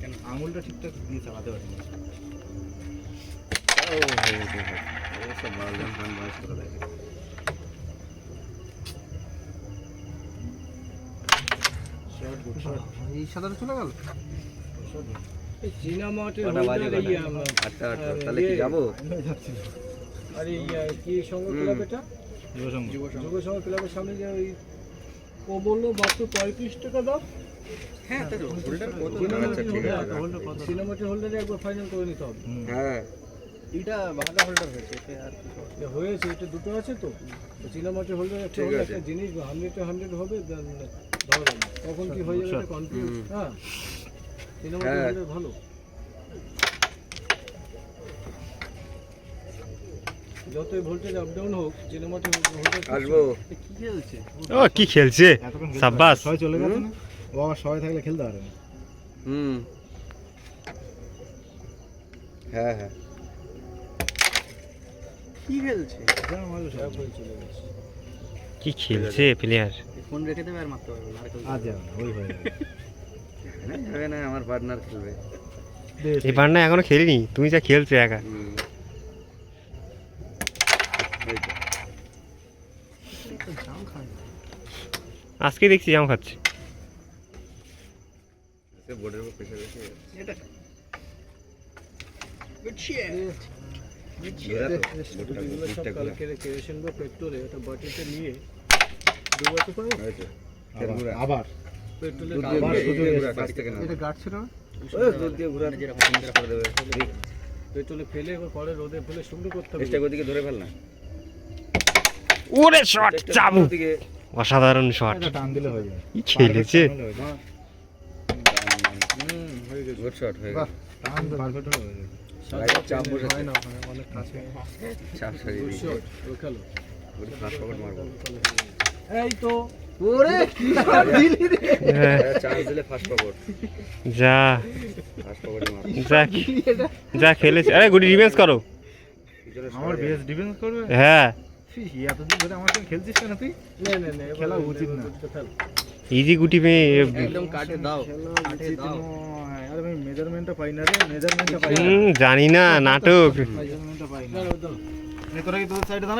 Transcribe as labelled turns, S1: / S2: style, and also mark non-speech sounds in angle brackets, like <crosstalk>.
S1: কেন
S2: আঙুলটা ঠিকঠাক দিয়ে চালাতে পারি না
S3: এই সাদাটা চলে গেল?
S1: আটটা আটটা তাহলে কি যাব?
S2: যাচ্ছি
S4: আরে এই কি সংঘ ক্লাব এটা? যুব সংঘ। ক্লাবের সামনে যে ওই ও বলল মাত্র পঁয়ত্রিশ টাকা দাম?
S1: হ্যাঁ হোল্ডার কত? আচ্ছা ঠিক আছে।
S4: হোল্ডার
S1: রাখ।
S4: চীনা মাটির হোল্ডারে একবার ফাইনাল করে নিতে হবে।
S1: হ্যাঁ।
S3: এটা ভালো হোল্ডার হয়েছে কি
S4: হয়েছে এটা দুটো আছে তো। তো হোল্ডার একটা
S1: ঠিক
S4: হলে
S1: আছে।
S4: একটা জিনিস হান্ড্রেড হান্ড্রেড হবে ধরো। তখন কি হয়ে যাবে
S2: আচ্ছা।
S4: কনফিউজ হ্যাঁ। চীনা
S1: হ্যাঁ।
S4: হোল্ডার ভালো। যতই ভোল্টেজ আপ ডাউন হোক চীনা হোল্ডার
S1: আসব।
S3: কি খেলছে?
S5: ও কি খেলছে? সাব্বাস।
S2: চলে গেছে না? ও আবার ছয় থাকলে খেলতে পারে না।
S1: হুম। হ্যাঁ হ্যাঁ।
S3: কি খেলছে?
S2: যা মারবে সব।
S4: চলে গেছে
S5: কি খেলছে প্লেয়ার
S3: ফোন রেখে দেবে আর মারতে পারবে না আর
S2: যাবে না ওই হয়ে যাবে।
S1: না, আমার পার্টনার খেলবে।
S5: এই বান্না এখনও খেলিনি তুমি যা খেলছো একা। আজকে দেখছি জাম খাচ্ছে।
S1: সে বোর্ডের উপর প্রেশার
S3: এটা
S4: পেট্রোলে
S2: আবার-
S4: ফেলে এবার পরে রোদে ফেলে শুকনো করতে হবে।
S1: চেষ্টা ওদিকে ধরে ফেল না।
S5: ওরে শট চাবু অসাধারণ শট।
S2: টান দিলে হয়ে যাবে।
S5: কি
S2: হয়ে
S1: চাপ বসেছে।
S3: হয়
S1: চাপ সরিয়ে দিয়েছে। মারবো।
S4: এই তো।
S3: ওরে কি <laughs> দিলি রে।
S1: চান্স দিলে forward।
S5: যা। খেলেছে। আরে গুডি রিভেন্স করো।
S2: আমার বেস্ট ডিফেন্স করবে?
S5: হ্যাঁ।
S2: এতদিন ধরে আমার সঙ্গে খেলছিস কেন তুই?
S4: না না না
S2: খেলা উচিত না।
S5: ইজি গুটি পেয়ে
S3: একদম কাটে দাও। কাটে দাও।
S2: আরে আমি মেজারমেন্টটা পাই না রে মেজারমেন্টটা পাই না।
S5: জানি না নাটক।
S2: মেজারমেন্টটা পাই না।
S4: দাঁড়াও, দাঁড়াও।
S2: তোরা কি তোর সাইডে